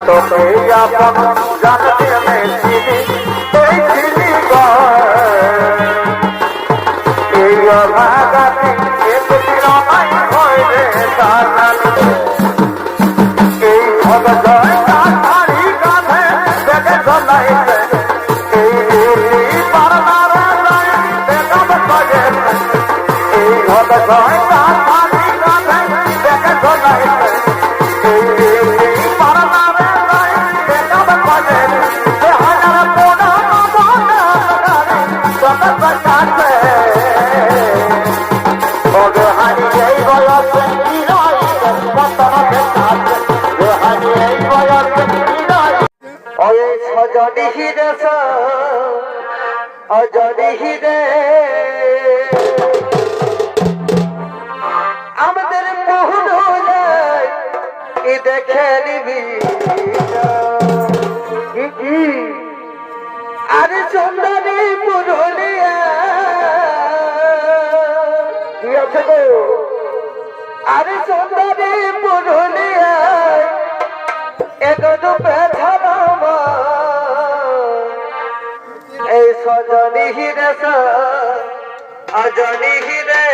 তোকে আপন জানতে মেছিলি এই ছিলি এই অভাগাতে একদিন নাই হইলে জানালি। এই ভগজয় কাঠারি কাঁধে দেখে জনাইছে এই রেলি পারনারে নাই দেখাব সয়ে এই ভগজয় কাঠারি কাঁধে দেখে জনাইছে অজনি আমাদের মোহন কি দেখে নিবি? আরে সুন্দরী পুরুলিয়া। কি আছে গো? আরে সুন্দরী পুরুলিয়া। এগো পেছানাম এই সজনি হিরে অজনি হিরে।